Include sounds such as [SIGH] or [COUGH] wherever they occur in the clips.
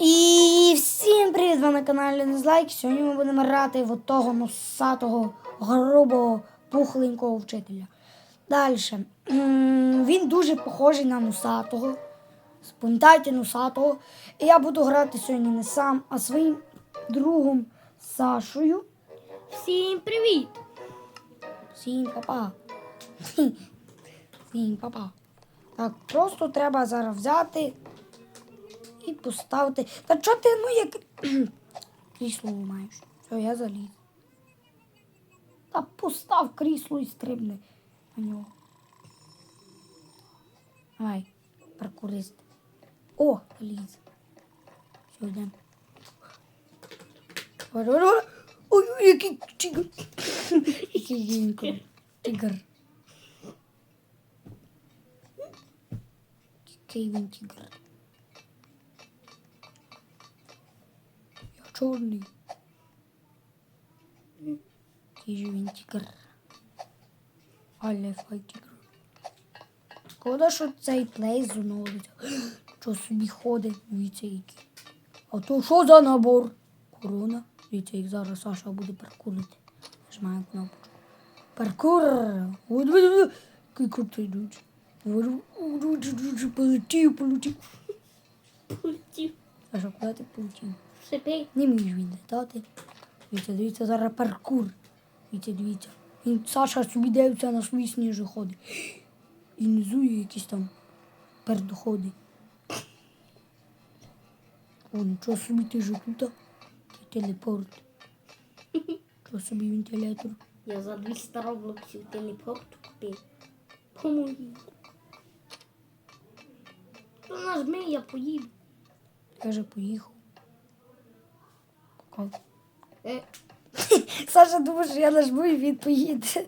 І всім привіт! Ви на каналі Незлайк. Сьогодні ми будемо грати в того носатого, грубого, пухленького вчителя. Далі. Він дуже похожий на носатого. Спам'ятайте носатого. І я буду грати сьогодні не сам, а своїм другом Сашою. Всім привіт! Всім папа. Всім папа. Так, просто треба зараз взяти і поставити. Та чого ти ну як [CLEARS THROAT] крісло маєш? Все, я заліз. Та постав крісло і стрибни на нього. Давай, паркурист. О, ліз. Все, йдемо. Ой, ой, який тигр. [LAUGHS] Який гінько. Тигр. Який він тигр. Я чорний. Який же він тигр. Але фай тигр. Шкода, що цей плей зоновиться. [GASPS] Що собі ходить, дивіться який. А то що за набор? Корона. Дивіться, як зараз Саша буде паркурити. Нажимаю кнопку. Паркур. Ой, диви, диви. Який крутий йдуть. Полетів, полетів. Полетів. Саша, куди ти полетів? Шипей. Не вмієш відлітати. Дивіться, дивіться, зараз паркур. Дивіться, дивіться. Він Саша собі дивиться на свої сніжоходи. І внизу є якісь там пердоходи. О, нічого собі ти ж тут. Телепорт. Що собі вентилятор. Я за 200 роблоксів телепорт купив. Помоги. То нажми, я поїду. Я вже поїхав. Пока. Е, [LAUGHS] Саша думає, що я нажму і він поїде.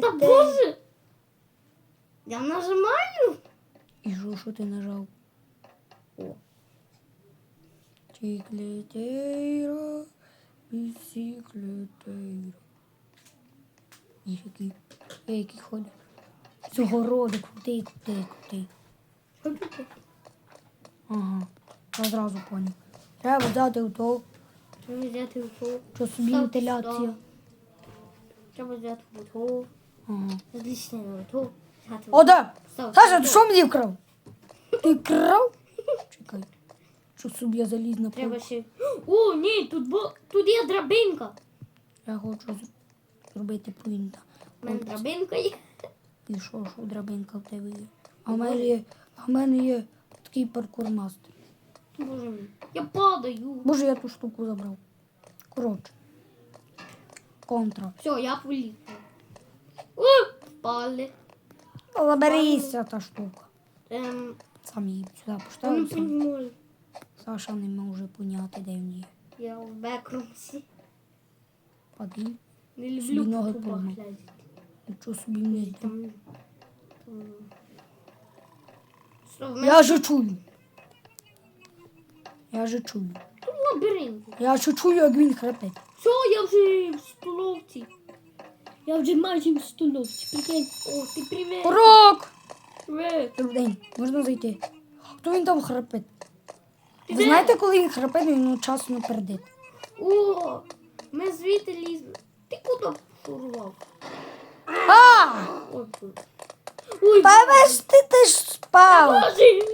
Та боже! Я нажимаю. І що, що ти нажав? О. Чіклетейро, бісіклетейро. Їх я які ходять. Цього роду крутий, крутий, крутий. Ага, я одразу поняв. Треба взяти у то, Треба взяти в то. що собі вентиляція. Треба взяти в то. Ага. Злічне на то. О, да! Саша, ти що мені вкрав? Ти крав? Чекай. Що собі я заліз на Треба ще. О, ні, тут, бо... тут є драбинка. Я хочу зробити пуінта. У мене драбинка є. І що, що драбинка в тебе є? А в мене є, а в мене є такий паркурмастер. Боже мій. Я падаю. Боже, я ту штуку забрав. Коротше. Контра. Все, я поліз. О, впали. Заберися та штука. Ем, Сам її сюди я не поставив. понимаю. Саша не може поняти, де він є. Я в бекрумсі. Пади. Не Собі люблю ноги по трубах поламав. лазити. Нічого собі не йде. Там, там... Що, в мене Я же чую. Я же чую. тут лабіринт. Я же чую, як він храпить. Все, я вже в столовці. Я вже майже в столовці. Прикинь. О, ти привіт. Урок! Привіт. Добрий день, можна зайти? Хто він там храпить? Ви знаєте, коли він храпить, він одночасно пердить. О, ми звідти лізли. Ти куди пошурував? А! Тут. Ой, Та ви ж ти, ти ж спав! Боже!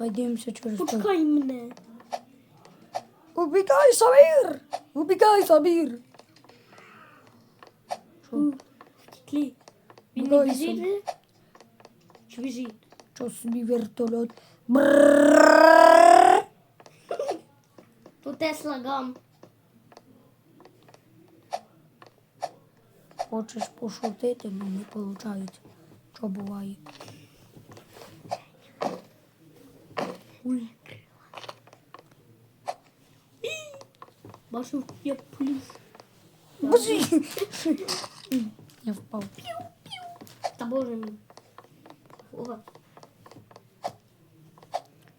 Vadim seçiyoruz. Uçkay ne? Ubikay Sabir. Ubikay Sabir. Kitli. Beni bizi. Ci bizi. Bir vertolot. Тут я слогам. Хочеш пошутити, але не виходить. Що буває? Ой. Бачив, я плюс. Боже. Я впав. Та боже мій. Опа.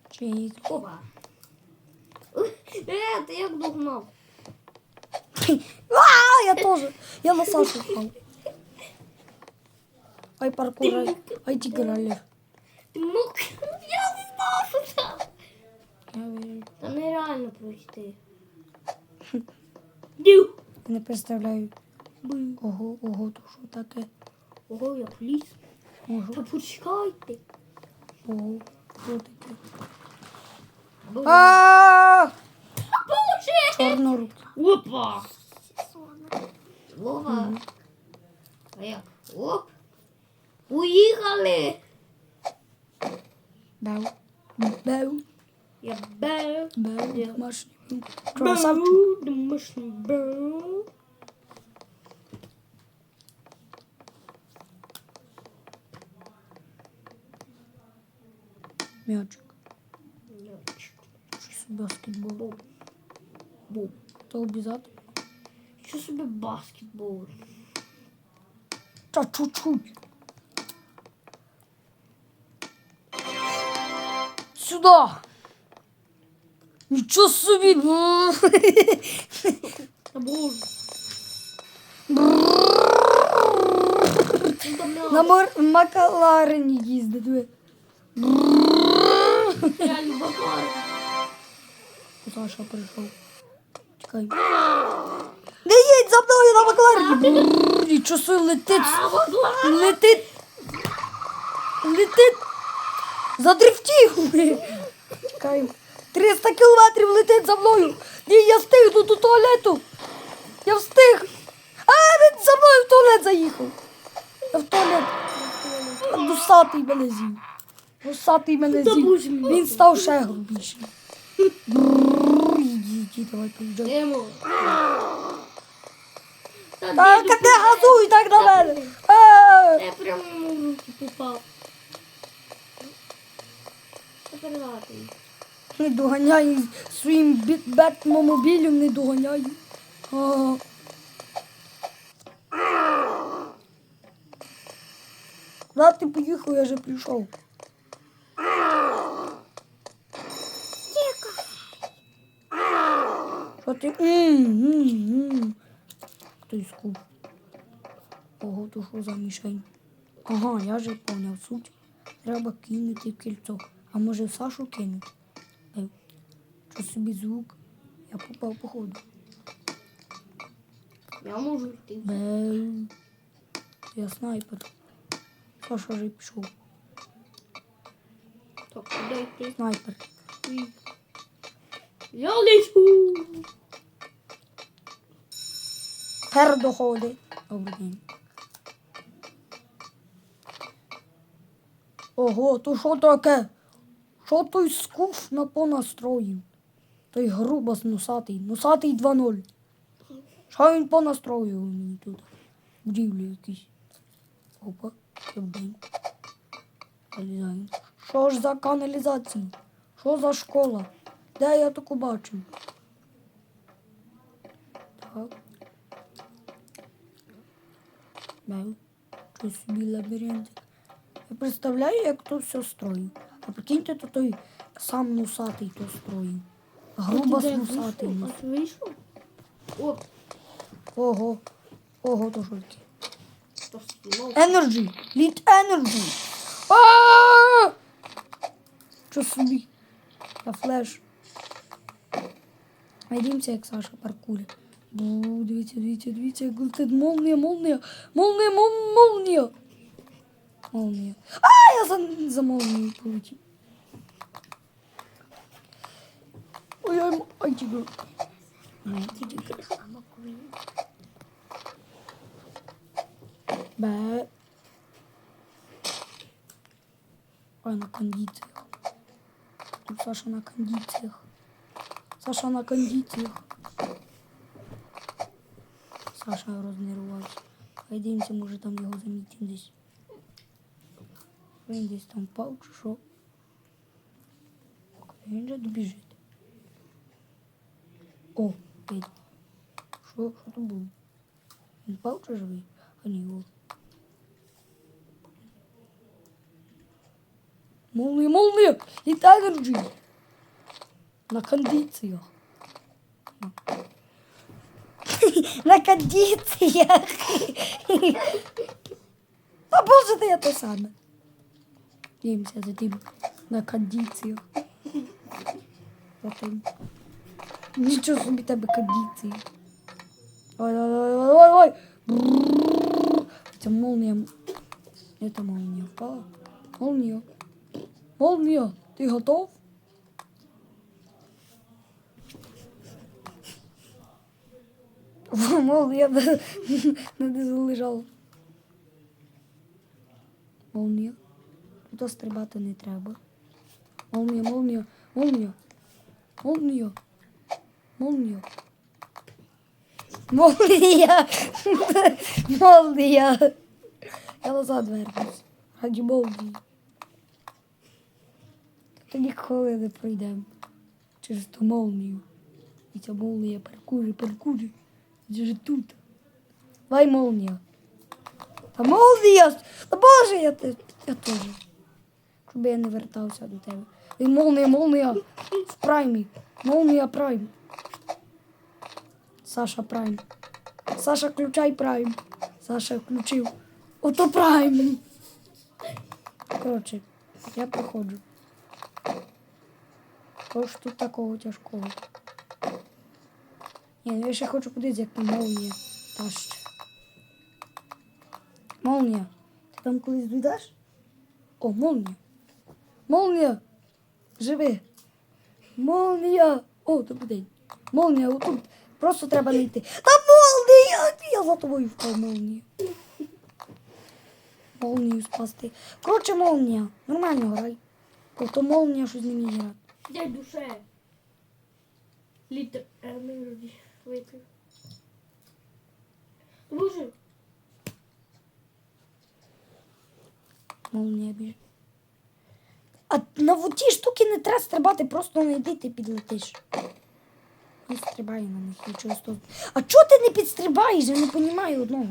Чи Опа. Е, ти як догнав? А, я тоже. Я на Сашу впав. Ай, паркур, ай, ай, тігралер. Ти мог. Я знав, що це. Я вірю. Та пройти. [LAUGHS] Не представляю. Ого, ого, то що таке? Ого, я пліс. Ого, Та почекайте. ого, що таке? Боже. А, Боже. чорнорук. Опа. Вова. А як? Оп. Уїхали. Бев, бев, Я бев. бев, домашній. Красавчик. Бев. Домашній бев. Мячик. Що собі баскетбол? Бу. Бу. То обов'язково. Що собі баскетбол? Та чуть-чуть. Сюда. Нічого собі. На мор- Макларені їздить. бабар. Саша прийшов. Чекай. Не їдь за мною на Макларені. Бррр, Нічого собі летить. Летить. Летить. Задрифтів. Чекай. 300 кілометрів летить за мною. Ні, я встигну до туалету. Я встиг. А, він за мною в туалет заїхав. Я в туалет. Дусатий мене з'їв. Дусатий мене з'їв. Він став ще грубіший. Ідіть, давай поїжджай. Так, не газуй так на мене. Я прямо в руки попав. Тепер лати. Не доганяй своїм бі- бетмомобілем, не доганяй. А. Куда ти поїхав, я вже прийшов. Що ти? Хтось скуп. Ого, то що за мішень? Ага, я вже поняв суть. Треба кинути кільцо. А може Сашу кинути? Ей, собі звук? Я попав по ходу. Я можу йти. Беу. Я снайпер. Саша вже пішов. Так, куди йти? Снайпер. Я лечу. Пер доходить. Добрий день. Ого, то що таке? Що той скуф на понастроїв? Той грубас носатий. Носатий 2-0. Що він понастроїв мені тут? Будівлі якісь. Опа, день. Залізаємо. Що ж за каналізація? Що за школа? Де я таку бачив? Так. Маю. Щось собі лабіринтик. Я представляю, як то все строїв. А прикиньте, то той сам носатий то строїв. Грубо Ти де носатий. вийшов? Ого. Ого, то. Energy. Lead energy. А! Що собі? Я флеш. Найдімося, як Саша паркурить. Бу, дивіться, дивіться, дивіться, як летить молнія, молнія, молнія, мол, молнія. Молнія. А, я за, за молнією полетів. Ой, ой, ой, тігр. Ай, тігр. Бе. Ой, на кондиціях. Тут Саша на кондиціях. Саша на кондиціях. Саша рознервувався. Пойдемте, може там його замітимо десь. Він десь там впав чи що. Він же добіжить. О, Петь. Що, що то було? Він впав чи живий? А ні, о. Молния, молния! Літай енерджі! На кондиціях. [LAUGHS] На. [LAUGHS] На кондиціях. А боже, ти я те саме. Дивимося за тим на кондиціях. За тим. Нічого собі тебе кондиції. Ой, ой, ой, ой, ой, ой. Брррр. Це молния. Это молния впала. Молния. Молния, ти готов? Молния не не лежала. Молния. Тут стрибати не треба. Молния, молния, молния. Молния. Молния. Молния. Молния. Я назад вернусь. Раді молнії. То ніколи не пройдемо через ту молнію. І ця молнія перкує, перкує. Це ж тут. Давай молнія. Та молнія! Та боже, я, те- я теж. Щоб я не вертався до тебе. І молнія, молнія в праймі. Молнія прайм. Саша прайм. Саша, включай прайм. Саша включив. Ото прайм. Коротше, я проходжу. Що ж тут такого тяжкого? Ні, ну я ще хочу подивитися, як там молнія таще. Молнія. Ти там колись дійдеш? О, молнія. Молнія. Живи. Молнія. О, добрий день. Молнія, отут. Просто треба не йти. Та молнія! Я за тобою впав молнія. Молнію спасти. Коротше, молнія. Нормально грай. Тобто молнія щось не вміє грати. Дай душе. Літр енергії випив. Боже, Молнія біжить. А на ті штуки не треба стрибати, просто не йди, ти підлетиш. Не стрибай на них, нічого з. А чого ти не підстрибаєш? Я не розумію одного.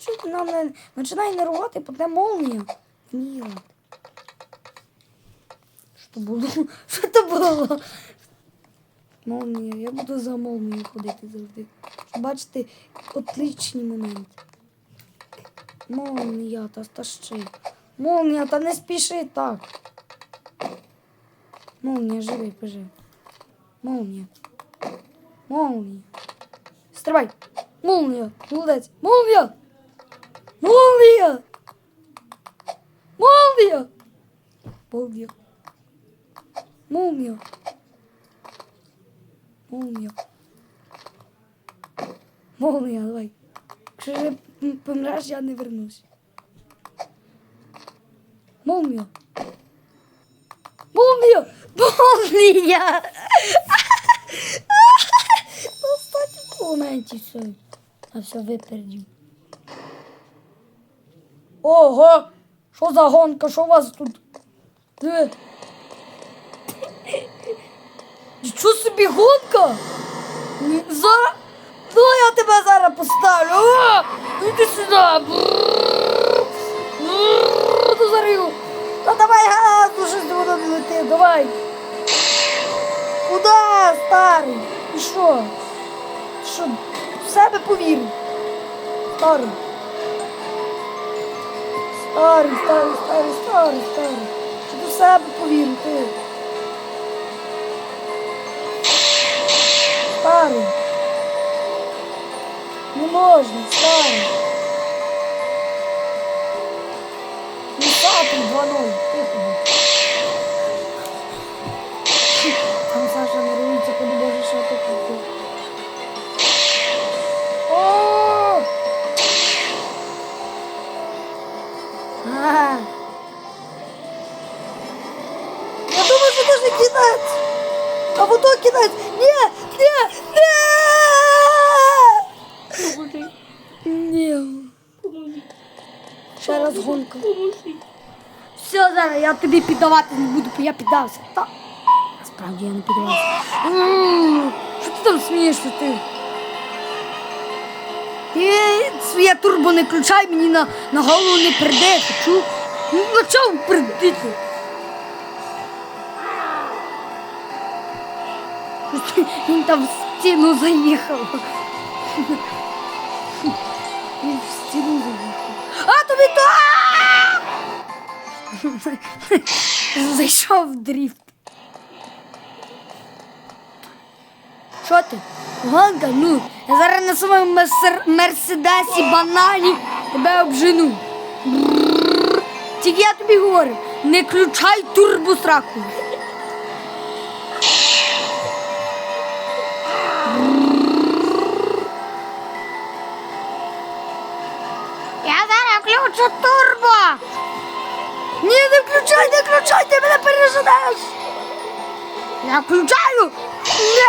Що ти нам не починає нервувати, буде молнія. Ні. Що було? [LAUGHS] Що це було? Молнія, я буду за молнією ходити завжди. Щоб бачити отличні моменти. Молнія, та стащи. Молнія, та не спіши так. Молнія, живи, поживи. Молнія. Молнія. Стрибай. Молнія. Молодець. Молнія. Молнія. Молнія. Молнія. Молнія. Молнія. Молнія, давай. Якщо ж м- помреш, я не вернусь. Молнія. Молнія! Молнія! Останній моменті все. А все випередив. Ого! Що за гонка? Що у вас тут? Де? Що собі гонка? Ні, За... Ну я тебе зараз поставлю. О! Йди сюди. Бррр. Ну давай газу, щось воно не летить, давай. Куда, старий? І що? Що, в себе повір? Старий. Старий, старий, старий, старий, старий. Чи ти себе повір, ти? Старий. Не можна, старий. Місатий 2-0. Тихо. Кінець. Ні, ні, ні. Ні. Ще раз гонка. Все, зараз я тобі піддавати не буду, бо я піддався. Насправді я не піддавався. Що ти там смієшся ти? Ти своє турбо не включай, мені на, на голову не приде, ти чув? Ну на чому придити? Він там в стіну заїхав. Він в стіну заїхав. А тобі то! Зайшов в дріфт. Що ти? Гонка, ну, я зараз на своєму месер- мерседесі банані тебе обжену. Тільки я тобі говорю, не включай турбосраку. Включу турбо. Ні, не включай, не включай, ти мене переженеш. Я включаю. Ні.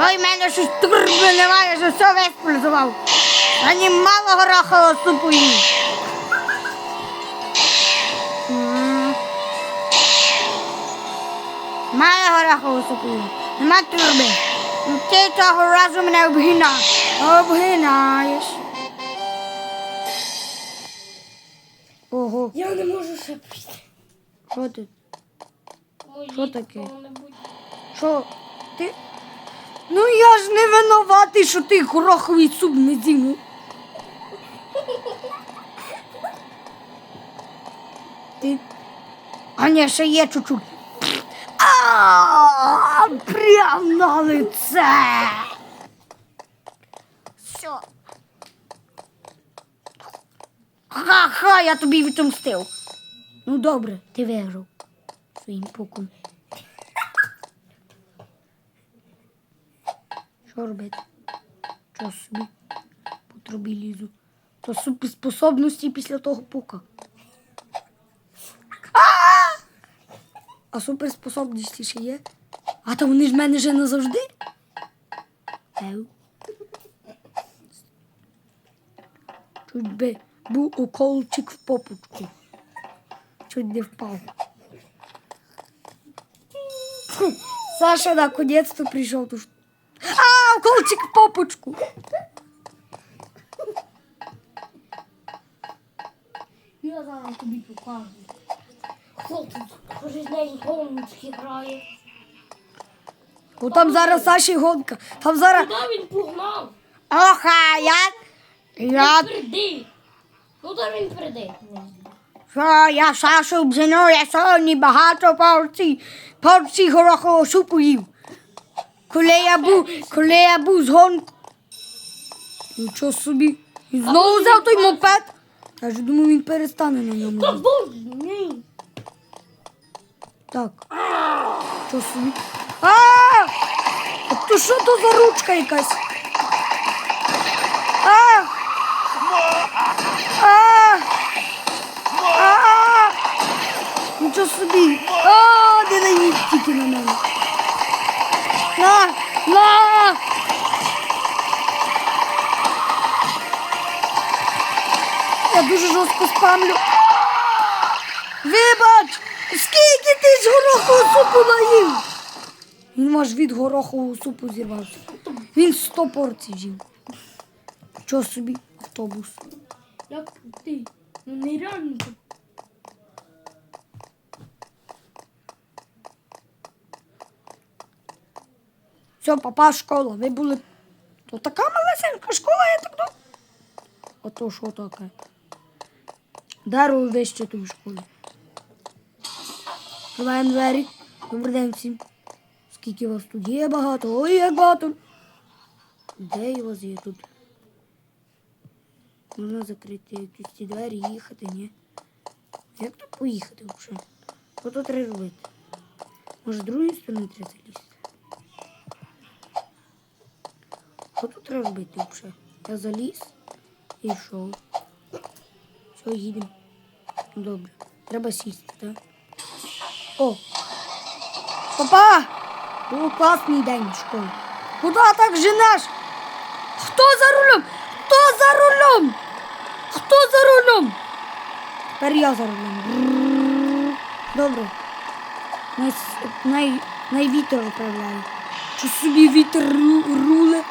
Ой, мене щось турби немає, що все виспользував. Ані мало горохового супу їм. Має горохову супу їм. Нема турби. Ти того разу мене обгинаєш. Обгинаєш. Ого, Я не можу ще прийти. що ти? Що таке? Що? Ти? Ну я ж не винуватий, що ти гороховий суп не з'їв. Ти. А ні, ще є чуть-чуть. Прям на лице. Все. Ха-ха, я тобі відомстив. Ну добре, ти виграв своїм пуком. Що робити? Що собі по трубі лізу? То суперспособності після того пука. А суперспособності ще є? А то вони ж в мене вже назавжди? Еу. Чуть би був уколчик в попочку. Чуть не впав. Саша наконец-то пришел. Тут... А, уколчик в попочку. Я зараз тобі покажу. Хто тут? З неї гоночки грає. Бо там зараз Саші гонка. Там зараз. Куди він погнав? Оха, я. Я. Приди. Ну він приди. Що я Сашу обжену, я сьогодні багато порцій, порцій горохового супу їв. Коли я був, коли я був з гонку. Нічого собі. І знову взяв той мопед. Я ж думаю, він перестане на ньому. Та боже, ні. Так. Що собі? А! А то що то за ручка якась? А! А! А! Нічого собі. А, не наїдь тільки на мене. На! На! Я дуже жорстко спамлю. Вибач! Скільки ти з горохового супу наїв? Він може від горохового супу зірвався. Він 100 порцій жив. Що собі? Автобус. Як ти? Ну нереально. тут. Все, папа, школа. Ви були. То така малесенька школа, я так думаю. Ото що таке? Дарую вище тут в школі. Відкриваємо двері. Добрий день всім. Скільки вас тут є багато? Ой, як багато. Де у вас є тут? Можна закрити якісь ці двері їхати, ні? Як тут поїхати взагалі? Що тут треба робити? Може, з другої сторони треба залізти? Що тут робити взагалі? Я заліз і йшов. Все, їдемо. Добре. Треба сісти, так? О! Папа! Був класний день в школі. Куди так женеш? Хто за рулем? Хто за рулем? Хто за рулем? Тепер я за рулем. Добре. Най, най, най вітер управляє. Що собі вітер ру, руле?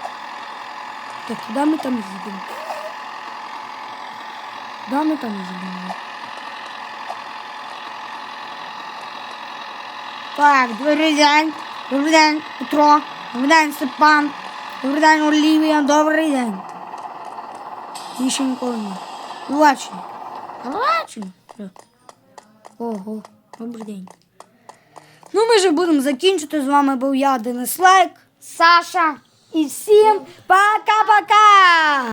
Так, куди ми там їдемо? Куди ми там їдемо? Так, добрий день. Добрий день, Петро. Добрий день, Степан. Добрий день, Олівія. Добрий день. Більше нікого немає. Побачення. Побачення. Ого, добрий день. Ну, ми вже будемо закінчити. З вами був я, Денис Лайк, Саша. І всім пока-пока!